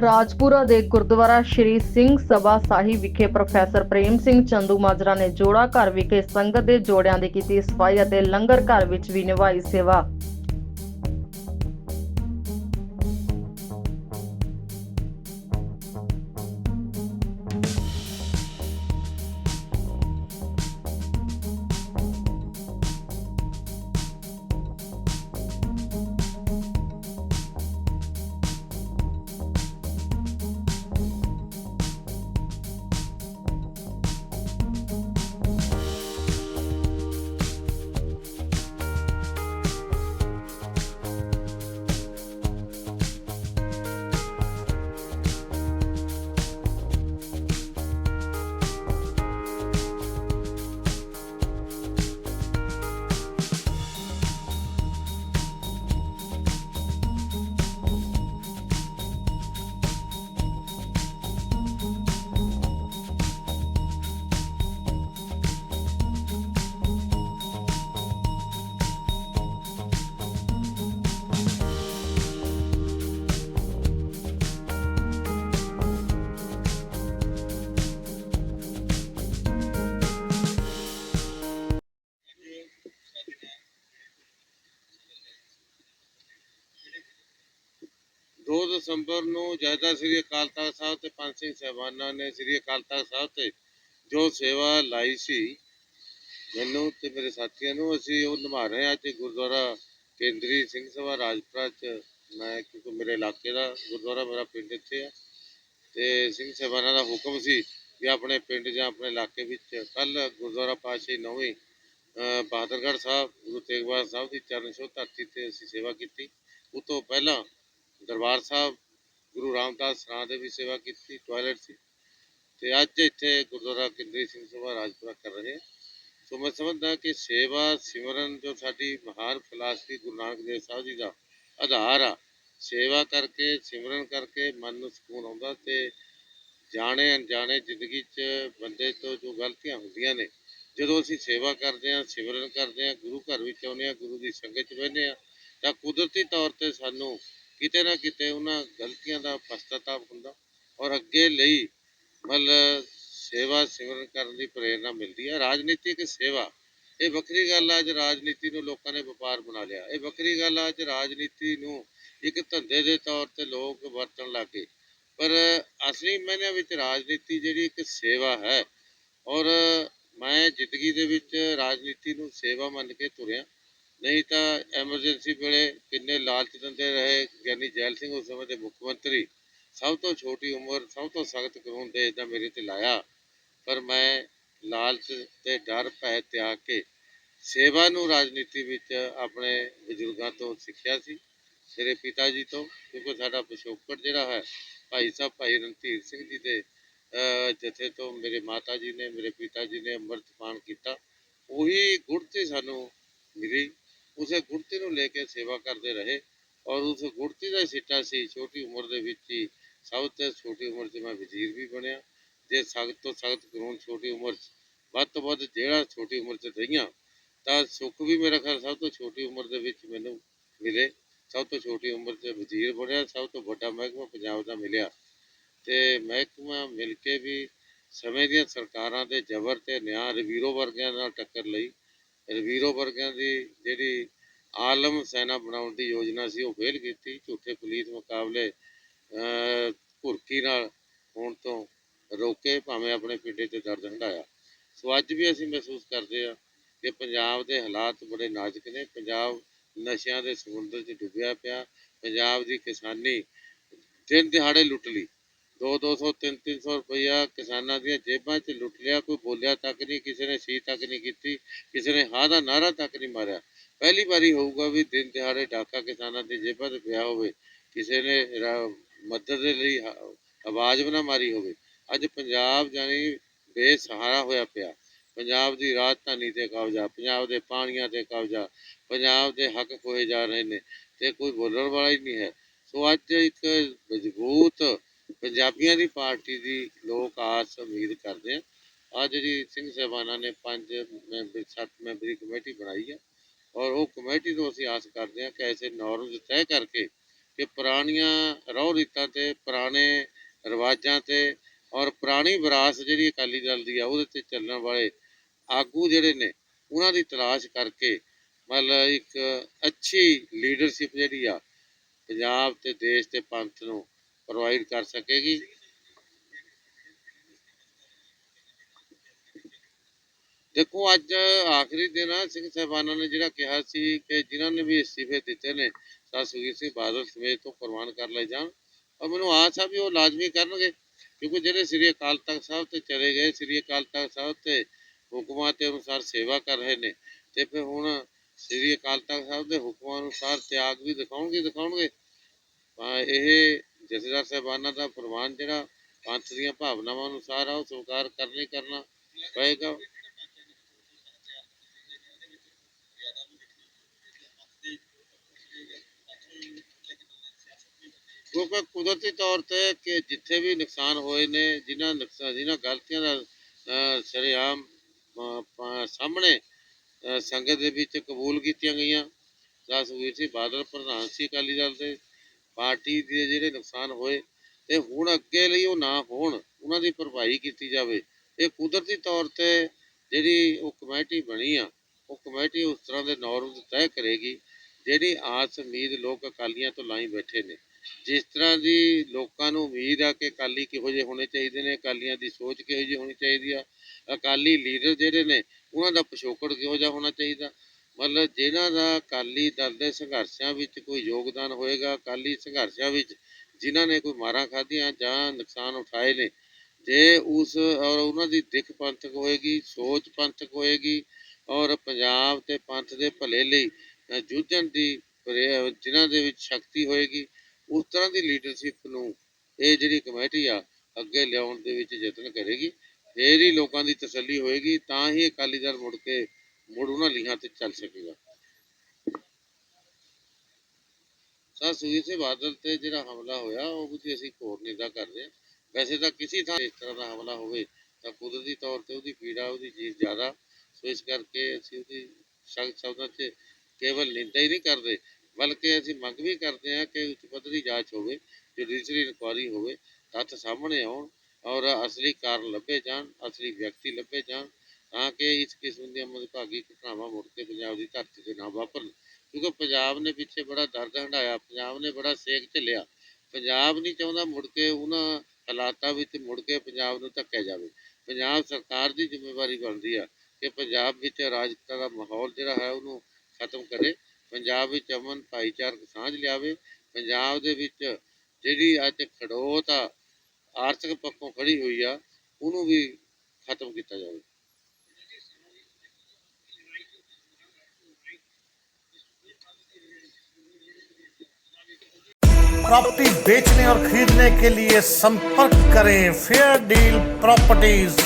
ਰਾਜਪੁਰਾ ਦੇ ਗੁਰਦੁਆਰਾ ਸ਼੍ਰੀ ਸਿੰਘ ਸਭਾ ਸਾਹਿਬ ਵਿਖੇ professor Prem Singh Chandumajra ਨੇ ਜੋੜਾ ਘਰ ਵਿਖੇ ਸੰਗਤ ਦੇ ਜੋੜਿਆਂ ਦੀ ਕੀਤੀ ਸਫ਼ਾਈ ਅਤੇ ਲੰਗਰ ਘਰ ਵਿੱਚ ਵੀ ਨਿਭਾਈ ਸੇਵਾ। ਦਸੰਬਰ ਨੂੰ ਜੈਦਾ ਸ੍ਰੀ ਅਕਾਲ ਤਖਤ ਸਾਹਿਬ ਤੇ ਪੰਜ ਸਿੰਘ ਸਾਹਿਬਾਨਾਂ ਨੇ ਸ੍ਰੀ ਅਕਾਲ ਤਖਤ ਸਾਹਿਬ ਤੇ ਜੋ ਸੇਵਾ ਲਾਈ ਸੀ, ਮੈਨੂੰ ਤੇ ਮੇਰੇ ਸਾਥੀਆਂ ਨੂੰ ਅਸੀਂ ਉਹ ਨਿਭਾ ਰਹੇ ਹਾਂ ਅੱਜ ਗੁਰਦੁਆਰਾ ਕੇਂਦਰੀ ਸਿੰਘ ਸਭਾ ਰਾਜਪੁਰਾ ਚ। ਮੈਂ ਕਿਉਂਕਿ ਮੇਰੇ ਇਲਾਕੇ ਦਾ ਗੁਰਦੁਆਰਾ ਮੇਰਾ ਪਿੰਡ ਇੱਥੇ ਆ। ਤੇ ਸਿੰਘ ਸਾਹਿਬਾਨਾਂ ਦਾ ਹੁਕਮ ਸੀ ਕਿ ਆਪਣੇ ਪਿੰਡ ਜਾਂ ਆਪਣੇ ਇਲਾਕੇ ਵਿੱਚ ਕੱਲ ਗੁਰਦੁਆਰਾ ਪਾਤਸ਼ਾਹੀ ਨੌਵੀਂ ਬਹਾਦਰਗੜ੍ਹ ਸਾਹਿਬ, ਗੁਰੂ ਤੇਗ ਬਹਾਦਰ ਸਾਹਿਬ ਦੀ ਚਰਨ ਛੋਹ ਧਰਤੀ ਤੇ ਅਸੀਂ ਸੇਵਾ ਕੀਤੀ। ਉਹ ਤੋਂ ਪਹਿਲਾਂ ਦਰਬਾਰ ਸਾਹਿਬ ਗੁਰੂ ਰਾਮਦਾਸ ਸਰਾਂ ਦੇ ਵੀ ਸੇਵਾ ਕੀਤੀ ਟਾਇਲਟ ਸੀ। ਤੇ ਅੱਜ ਇੱਥੇ ਗੁਰਦੁਆਰਾ ਕੇਂਦਰੀ ਸਿੰਘ ਸਭਾ ਰਾਜਪੁਰਾ ਕਰ ਰਹੇ ਹਾਂ। ਸੋ ਮੈਂ ਸਮਝਦਾ ਕਿ ਸੇਵਾ ਸਿਮਰਨ ਜੋ ਸਾਡੀ ਮਹਾਨ ਫਿਲਾਸਫੀ ਗੁਰੂ ਨਾਨਕ ਦੇਵ ਸਾਹਿਬ ਜੀ ਦਾ ਆਧਾਰ ਆ, ਸੇਵਾ ਕਰਕੇ, ਸਿਮਰਨ ਕਰਕੇ ਮਨ ਨੂੰ ਸਕੂਨ ਆਉਂਦਾ ਤੇ ਜਾਣੇ ਅਣਜਾਣੇ ਜ਼ਿੰਦਗੀ 'ਚ ਬੰਦੇ ਤੋਂ ਜੋ ਗਲਤੀਆਂ ਹੁੰਦੀਆਂ ਨੇ, ਜਦੋਂ ਅਸੀਂ ਸੇਵਾ ਕਰਦੇ ਹਾਂ, ਸਿਮਰਨ ਕਰਦੇ ਹਾਂ, ਗੁਰੂ ਘਰ ਵਿੱਚ ਆਉਂਦੇ ਹਾਂ, ਗੁਰੂ ਦੀ ਸੰਗਤ 'ਚ ਬਹਿੰਦੇ ਹਾਂ, ਤਾਂ ਕੁਦਰਤੀ ਤੌਰ ਤੇ ਸਾਨੂੰ ਕਿਤੇ ਨਾ ਕਿਤੇ ਉਹਨਾਂ ਗਲਤੀਆਂ ਦਾ ਪਛਤਾਤਾਪ ਹੁੰਦਾ ਔਰ ਅੱਗੇ ਲਈ ਮਤਲਬ ਸੇਵਾ ਸਿਮਰਨ ਕਰਨ ਦੀ ਪ੍ਰੇਰਣਾ ਮਿਲਦੀ ਹੈ। ਰਾਜਨੀਤੀ ਇੱਕ ਸੇਵਾ, ਇਹ ਵੱਖਰੀ ਗੱਲ ਆ ਅੱਜ ਰਾਜਨੀਤੀ ਨੂੰ ਲੋਕਾਂ ਨੇ ਵਪਾਰ ਬਣਾ ਲਿਆ। ਇਹ ਵੱਖਰੀ ਗੱਲ ਆ ਅੱਜ ਰਾਜਨੀਤੀ ਨੂੰ ਇੱਕ ਧੰਦੇ ਦੇ ਤੌਰ ਤੇ ਲੋਕ ਵਰਤਣ ਲੱਗੇ। ਪਰ ਅਸਲੀ ਮਾਇਨਿਆਂ ਵਿੱਚ ਰਾਜਨੀਤੀ ਜਿਹੜੀ ਇੱਕ ਸੇਵਾ ਹੈ ਔਰ ਮੈਂ ਜ਼ਿੰਦਗੀ ਦੇ ਵਿੱਚ ਰਾਜਨੀਤੀ ਨੂੰ ਸੇਵਾ ਮੰਨ ਕੇ ਤੁਰਿਆ। ਨਹੀਂ ਤਾਂ ਐਮਰਜੈਂਸੀ ਵੇਲੇ ਕਿੰਨੇ ਲਾਲਚ ਦਿੰਦੇ ਰਹੇ ਗਿਆਨੀ ਜੈਲ ਸਿੰਘ ਉਸ ਸਮੇਂ ਦੇ ਮੁੱਖ ਮੰਤਰੀ, ਸਭ ਤੋਂ ਛੋਟੀ ਉਮਰ, ਸਭ ਤੋਂ ਸਖਤ ਕਾਨੂੰਨ ਦੇਸ਼ ਦਾ ਮੇਰੇ ਤੇ ਲਾਇਆ। ਪਰ ਮੈਂ ਲਾਲਚ ਤੇ ਡਰ ਭੈ ਤਿਆਗ ਕੇ ਸੇਵਾ ਨੂੰ ਰਾਜਨੀਤੀ ਵਿੱਚ ਆਪਣੇ ਬਜ਼ੁਰਗਾਂ ਤੋਂ ਸਿੱਖਿਆ ਸੀ, ਮੇਰੇ ਪਿਤਾ ਜੀ ਤੋਂ, ਕਿਉਂਕਿ ਸਾਡਾ ਪਿਛੋਕੜ ਜਿਹੜਾ ਹੈ, ਭਾਈ ਸਾਹਿਬ, ਭਾਈ ਰਣਧੀਰ ਸਿੰਘ ਜੀ ਦੇ ਜਥੇ ਤੋਂ ਮੇਰੇ ਮਾਤਾ ਜੀ ਨੇ, ਮੇਰੇ ਪਿਤਾ ਜੀ ਨੇ ਅੰਮ੍ਰਿਤਪਾਨ ਕੀਤਾ, ਉਹੀ ਗੁੜਤੀ ਸਾਨੂੰ ਮਿਲੀ। ਉਸੇ ਗੁੜਤੀ ਨੂੰ ਲੈ ਕੇ ਸੇਵਾ ਕਰਦੇ ਰਹੇ। ਔਰ ਉਸ ਗੁੜਤੀ ਦਾ ਹੀ ਸਿੱਟਾ ਸੀ। ਛੋਟੀ ਉਮਰ ਦੇ ਵਿੱਚ ਹੀ ਸਭ ਤੋਂ ਛੋਟੀ ਉਮਰ 'ਚ ਮੈਂ ਵਜ਼ੀਰ ਵੀ ਬਣਿਆ। ਜੇ ਸਖਤ ਤੋਂ ਸਖਤ ਕਾਨੂੰਨ ਛੋਟੀ ਉਮਰ 'ਚ, ਵੱਧ ਤੋਂ ਵੱਧ ਜਿਹੜਾ ਛੋਟੀ ਉਮਰ 'ਚ ਰਹੀਆਂ, ਤਾਂ ਸੁੱਖ ਵੀ ਮੇਰਾ ਖਿਆਲ ਸਭ ਤੋਂ ਛੋਟੀ ਉਮਰ ਦੇ ਵਿੱਚ ਮੈਨੂੰ ਮਿਲੇ। ਸਭ ਤੋਂ ਛੋਟੀ ਉਮਰ 'ਚ ਵਜ਼ੀਰ ਬਣਿਆ, ਸਭ ਤੋਂ ਵੱਡਾ ਮਹਿਕਮਾ ਪੰਜਾਬ ਦਾ ਮਿਲਿਆ। ਤੇ ਮਹਿਕਮਾ ਮਿਲ ਕੇ ਵੀ ਸਮੇਂ ਦੀਆਂ ਸਰਕਾਰਾਂ ਦੇ ਜ਼ਬਰ ਤੇ ਨਿਆਂ ਰਵੀਰੋ ਵਰਗਿਆਂ ਨਾਲ ਟੱਕਰ ਲਈ। ਰਵੀਰੋ ਵਰਗਿਆਂ ਦੀ ਜਿਹੜੀ ਆਲਮ ਸੈਨਾ ਬਣਾਉਣ ਦੀ ਯੋਜਨਾ ਸੀ, ਉਹ ਫੇਲ ਕੀਤੀ। ਝੂਠੇ ਪੁਲੀਸ ਮੁਕਾਬਲੇ ਘੁਰਕੀ ਨਾਲ ਹੋਣ ਤੋਂ ਰੋਕੇ, ਭਾਵੇਂ ਆਪਣੇ ਪਿੰਡੇ ਤੇ ਦਰਦ ਹੰਢਾਇਆ। ਸੋ ਅੱਜ ਵੀ ਅਸੀਂ ਮਹਿਸੂਸ ਕਰਦੇ ਹਾਂ ਕਿ ਪੰਜਾਬ ਦੇ ਹਾਲਾਤ ਬੜੇ ਨਾਜ਼ੁਕ ਨੇ। ਪੰਜਾਬ ਨਸ਼ਿਆਂ ਦੇ ਸਮੁੰਦਰ 'ਚ ਡੁੱਬਿਆ ਪਿਆ। ਪੰਜਾਬ ਦੀ ਕਿਸਾਨੀ ਦਿਨ ਦਿਹਾੜੇ ਲੁੱਟ ਲਈ। ਦੋ ਦੋ ਸੌ, ਤਿੰਨ ਤਿੰਨ ਸੌ ਰੁਪਈਆ ਕਿਸਾਨਾਂ ਦੀਆਂ ਜੇਬਾਂ 'ਚ ਲੁੱਟ ਲਿਆ। ਕੋਈ ਬੋਲਿਆ ਤੱਕ ਨਹੀਂ, ਕਿਸੇ ਨੇ ਸੀ ਤੱਕ ਨਹੀਂ ਕੀਤੀ, ਕਿਸੇ ਨੇ ਹਾਂ ਦਾ ਨਾਰਾ ਤੱਕ ਨਹੀਂ ਮਾਰਿਆ। ਪਹਿਲੀ ਵਾਰੀ ਹੋਊਗਾ ਵੀ ਦਿਨ ਦਿਹਾੜੇ ਡਾਕਾ ਕਿਸਾਨਾਂ ਦੀ ਜੇਬਾਂ 'ਤੇ ਪਿਆ ਹੋਵੇ, ਕਿਸੇ ਨੇ ਰਾ- ਮਦਦ ਦੇ ਲਈ ਹ- ਆਵਾਜ਼ ਵੀ ਨਾ ਮਾਰੀ ਹੋਵੇ। ਅੱਜ ਪੰਜਾਬ ਜਾਨੀ ਬੇਸਹਾਰਾ ਹੋਇਆ ਪਿਆ। ਪੰਜਾਬ ਦੀ ਰਾਜਧਾਨੀ ਤੇ ਕਬਜ਼ਾ, ਪੰਜਾਬ ਦੇ ਪਾਣੀਆਂ ਤੇ ਕਬਜ਼ਾ, ਪੰਜਾਬ ਦੇ ਹੱਕ ਖੋਏ ਜਾ ਰਹੇ ਨੇ ਤੇ ਕੋਈ ਬੋਲਣ ਵਾਲਾ ਹੀ ਨਹੀਂ ਹੈ। ਸੋ ਅੱਜ ਇੱਕ ਮਜ਼ਬੂਤ ਪੰਜਾਬੀਆਂ ਦੀ ਪਾਰਟੀ ਦੀ ਲੋਕ ਆਸ ਉਮੀਦ ਕਰਦੇ ਆ ਅੱਜ ਜਿਹੜੀ ਸਿੰਘ ਸਾਹਿਬਾਨਾਂ ਨੇ ਪੰਜ ਮੈਂਬਰ, ਸੱਤ ਮੈਂਬਰੀ ਕਮੇਟੀ ਬਣਾਈ ਹੈ ਔਰ ਉਹ ਕਮੇਟੀ ਤੋਂ ਅਸੀਂ ਆਸ ਕਰਦੇ ਹਾਂ ਕਿ ਐਸੇ ਨੋਰਮਸ ਤੈਅ ਕਰਕੇ ਕਿ ਪੁਰਾਣੀਆਂ ਰਹੁ ਰੀਤਾਂ ਤੇ, ਪੁਰਾਣੇ ਰਿਵਾਜਾਂ ਤੇ ਔਰ ਪੁਰਾਣੀ ਵਿਰਾਸਤ ਜਿਹੜੀ ਅਕਾਲੀ ਦਲ ਦੀ ਆ, ਉਹਦੇ ਤੇ ਚੱਲਣ ਵਾਲੇ ਆਗੂ ਜਿਹੜੇ ਨੇ, ਉਹਨਾਂ ਦੀ ਤਲਾਸ਼ ਕਰਕੇ ਮਤਲਬ ਇੱਕ ਅੱਛੀ ਲੀਡਰਸ਼ਿਪ ਜਿਹੜੀ ਆ, ਪੰਜਾਬ ਤੇ ਦੇਸ਼ ਤੇ ਪੰਥ ਨੂੰ ਪ੍ਰੋਵਾਈਡ ਕਰ ਸਕੇਗੀ। ਦੇਖੋ, ਅੱਜ ਆਖਰੀ ਦਿਨ ਆ। ਸਿੰਘ ਸਾਹਿਬਾਨਾਂ ਨੇ ਜਿਹੜਾ ਕਿਹਾ ਸੀ ਕਿ ਜਿਨ੍ਹਾਂ ਨੇ ਵੀ ਅਸਤੀਫੇ ਦਿੱਤੇ ਨੇ ਸਰ ਸੁਖਬੀਰ ਸਿੰਘ ਬਾਦਲ ਸਮੇਤ ਤੋਂ ਪ੍ਰਵਾਨ ਕਰ ਲਏ ਜਾਣ। ਔਰ ਮੈਨੂੰ ਆਸ ਆ ਵੀ ਉਹ ਲਾਜ਼ਮੀ ਕਰਨਗੇ, ਕਿਉਂਕਿ ਜਿਹੜੇ ਸ੍ਰੀ ਅਕਾਲ ਤਖਤ ਸਾਹਿਬ ਤੇ ਚਲੇ ਗਏ, ਸ੍ਰੀ ਅਕਾਲ ਤਖਤ ਸਾਹਿਬ ਤੇ ਹੁਕਮਾਂ ਦੇ ਅਨੁਸਾਰ ਸੇਵਾ ਕਰ ਰਹੇ ਨੇ, ਤੇ ਫਿਰ ਹੁਣ ਸ੍ਰੀ ਅਕਾਲ ਤਖਤ ਸਾਹਿਬ ਦੇ ਹੁਕਮਾਂ ਅਨੁਸਾਰ ਤਿਆਗ ਵੀ ਦਿਖਾਉਣਗੇ ਦਿਖਾਉਣਗੇ। ਇਹ ਜਥੇਦਾਰ ਸਾਹਿਬਾਨਾਂ ਦਾ ਪ੍ਰਵਾਨ ਜਿਹੜਾ ਪੰਥ ਦੀਆਂ ਭਾਵਨਾਵਾਂ ਅਨੁਸਾਰ ਆ, ਉਹ ਸਵੀਕਾਰ ਕਰਨਾ ਹੀ ਕਰਨਾ ਪਏਗਾ। ਕਿਉਂਕਿ ਕੁਦਰਤੀ ਤੌਰ ਤੇ ਕਿ ਜਿੱਥੇ ਵੀ ਨੁਕਸਾਨ ਹੋਏ ਨੇ, ਜਿਨ੍ਹਾਂ ਨੁਕਸਾਨ ਜਿਨ੍ਹਾਂ ਗਲਤੀਆਂ ਦਾ ਸ਼ਰੇਆਮ ਸਾਹਮਣੇ ਸੰਗਤ ਦੇ ਵਿੱਚ ਕਬੂਲ ਕੀਤੀਆਂ ਗਈਆਂ। ਦਾ ਸੁਖਬੀਰ ਸਿੰਘ ਬਾਦਲ, ਪ੍ਰਧਾਨ ਸੀ ਅਕਾਲੀ ਦਲ ਦੇ ਪਾਰਟੀ ਦੇ ਜਿਹੜੇ ਨੁਕਸਾਨ ਹੋਏ ਤੇ ਹੁਣ ਅੱਗੇ ਲਈ ਉਹ ਨਾ ਹੋਣ, ਉਹਨਾਂ ਦੀ ਭਰਪਾਈ ਕੀਤੀ ਜਾਵੇ। ਇਹ ਕੁਦਰਤੀ ਤੌਰ ਤੇ ਜਿਹੜੀ ਉਹ ਕਮੇਟੀ ਬਣੀ ਆ, ਉਹ ਕਮੇਟੀ ਉਸ ਤਰ੍ਹਾਂ ਦੇ ਨੌਰਮ ਤੈਅ ਕਰੇਗੀ, ਜਿਹੜੀ ਆਸ ਉਮੀਦ ਲੋਕ ਅਕਾਲੀਆਂ ਤੋਂ ਲਾਈ ਬੈਠੇ ਨੇ। ਜਿਸ ਤਰ੍ਹਾਂ ਦੀ ਲੋਕਾਂ ਨੂੰ ਉਮੀਦ ਆ ਕਿ ਅਕਾਲੀ ਕਿਹੋ ਜਿਹੇ ਹੋਣੇ ਚਾਹੀਦੇ ਨੇ, ਅਕਾਲੀਆਂ ਦੀ ਸੋਚ ਕਿਹੋ ਜਿਹੀ ਹੋਣੀ ਚਾਹੀਦੀ ਆ, ਅਕਾਲੀ ਲੀਡਰ ਜਿਹੜੇ ਨੇ, ਉਹਨਾਂ ਦਾ ਪਿਛੋਕੜ ਕਿਹੋ ਜਿਹਾ ਹੋਣਾ ਚਾਹੀਦਾ? ਮਤਲਬ ਜਿਨ੍ਹਾਂ ਦਾ ਅਕਾਲੀ ਦਲ ਦੇ ਸੰਘਰਸ਼ਾਂ ਵਿੱਚ ਕੋਈ ਯੋਗਦਾਨ ਹੋਏਗਾ, ਅਕਾਲੀ ਸੰਘਰਸ਼ਾਂ ਵਿੱਚ ਜਿਨ੍ਹਾਂ ਨੇ ਕੋਈ ਮਾਰਾਂ ਖਾਧੀਆਂ ਜਾਂ ਨੁਕਸਾਨ ਉਠਾਏ ਨੇ, ਜੇ ਉਸ ਔਰ ਉਹਨਾਂ ਦੀ ਦਿੱਖ ਪੰਥਕ ਹੋਏਗੀ, ਸੋਚ ਪੰਥਕ ਹੋਏਗੀ ਔਰ ਪੰਜਾਬ ਤੇ ਪੰਥ ਦੇ ਭਲੇ ਲਈ ਜੂਝਣ ਦੀ ਪ੍ਰੇਰ- ਜਿਨ੍ਹਾਂ ਦੇ ਵਿੱਚ ਸ਼ਕਤੀ ਹੋਏਗੀ ਉਸ ਤਰ੍ਹਾਂ ਦੀ ਲੀਡਰਸ਼ਿਪ ਨੂੰ ਇਹ ਜਿਹੜੀ ਕਮੇਟੀ ਆ, ਅੱਗੇ ਲਿਆਉਣ ਦੇ ਵਿੱਚ ਯਤਨ ਕਰੇਗੀ, ਫੇਰ ਹੀ ਲੋਕਾਂ ਦੀ ਤਸੱਲੀ ਹੋਏਗੀ, ਤਾਂ ਹੀ ਅਕਾਲੀ ਦਲ ਮੁੜ ਕੇ, ਮੁੜ ਉਹਨਾਂ ਲੀਹਾਂ ਤੇ ਚੱਲ ਸਕੇਗਾ। ਸਰ ਸੁਖਬੀਰ ਸਿੰਘ ਬਾਦਲ ਤੇ ਜਿਹੜਾ ਹਮਲਾ ਹੋਇਆ, ਉਹ ਵੀ ਅਸੀਂ ਘੋਰ ਨਿੰਦਾ ਕਰਦੇ ਹਾਂ। ਵੈਸੇ ਤਾਂ ਕਿਸੇ ਥਾਂ ਇਸ ਤਰ੍ਹਾਂ ਦਾ ਹਮਲਾ ਹੋਵੇ, ਤਾਂ ਕੁਦਰਤੀ ਤੌਰ ਤੇ ਉਹਦੀ ਪੀੜਾ, ਉਹਦੀ ਚੀਜ਼ ਜ਼ਿਆਦਾ, ਸੋ ਇਸ ਕਰਕੇ ਅਸੀਂ ਉਹਦੀ ਸਖਤ ਸ਼ਬਦਾਂ 'ਚ ਕੇਵਲ ਨਿੰਦਾ ਹੀ ਨਹੀਂ ਕਰਦੇ ਬਲਕਿ ਅਸੀਂ ਮੰਗ ਵੀ ਕਰਦੇ ਹਾਂ ਕਿ ਉੱਚ ਪੱਧਰੀ ਜਾਂਚ ਹੋਵੇ ਜੁਡੀਸ਼ਰੀ ਇਨਕੁਆਰੀ ਹੋਵੇ, ਤੱਥ ਸਾਹਮਣੇ ਆਉਣ ਔਰ ਅਸਲੀ ਕਾਰਨ ਲੱਭੇ ਜਾਣ, ਅਸਲੀ ਵਿਅਕਤੀ ਲੱਭੇ ਜਾਣ, ਤਾਂ ਕਿ ਇਸ ਕਿਸਮ ਦੀਆਂ ਮੰਦਭਾਗੀ ਘਟਨਾਵਾਂ ਮੁੜ ਕੇ ਪੰਜਾਬ ਦੀ ਧਰਤੀ ਤੇ ਨਾ ਵਾਪਰਨ। ਕਿਉਂਕਿ ਪੰਜਾਬ ਨੇ ਪਿੱਛੇ ਬੜਾ ਦਰਦ ਹੰਢਾਇਆ, ਪੰਜਾਬ ਨੇ ਬੜਾ ਸੇਕ ਝੱਲਿਆ। ਪੰਜਾਬ ਨਹੀਂ ਚਾਹੁੰਦਾ ਮੁੜ ਕੇ ਉਹਨਾਂ ਹਾਲਾਤਾਂ ਵਿੱਚ ਮੁੜ ਕੇ ਪੰਜਾਬ ਨੂੰ ਧੱਕਿਆ ਜਾਵੇ। ਪੰਜਾਬ ਸਰਕਾਰ ਦੀ ਜ਼ਿੰਮੇਵਾਰੀ ਬਣਦੀ ਆ ਕਿ ਪੰਜਾਬ ਵਿੱਚ ਰਾਜਤਾ ਦਾ ਮਾਹੌਲ ਜਿਹੜਾ ਹੈ ਉਹਨੂੰ ਖਤਮ ਕਰੇ। ਪੰਜਾਬ ਵਿੱਚ ਅਮਨ ਭਾਈਚਾਰਕ ਸਾਂਝ ਲਿਆਵੇ ਪੰਜਾਬ ਦੇ ਵਿੱਚ ਜਿਹੜੀ ਅੱਜ ਖੜੋਤ ਆ ਆਰਥਿਕ ਪੱਖੋਂ ਖੜੀ ਹੋਈ ਆ ਉਹਨੂੰ ਵੀ ਖਤਮ ਕੀਤਾ ਜਾਵੇ प्रॉपर्टी बेचने और खरीदने के लिए संपर्क करें फेयर डील प्रॉपर्टीज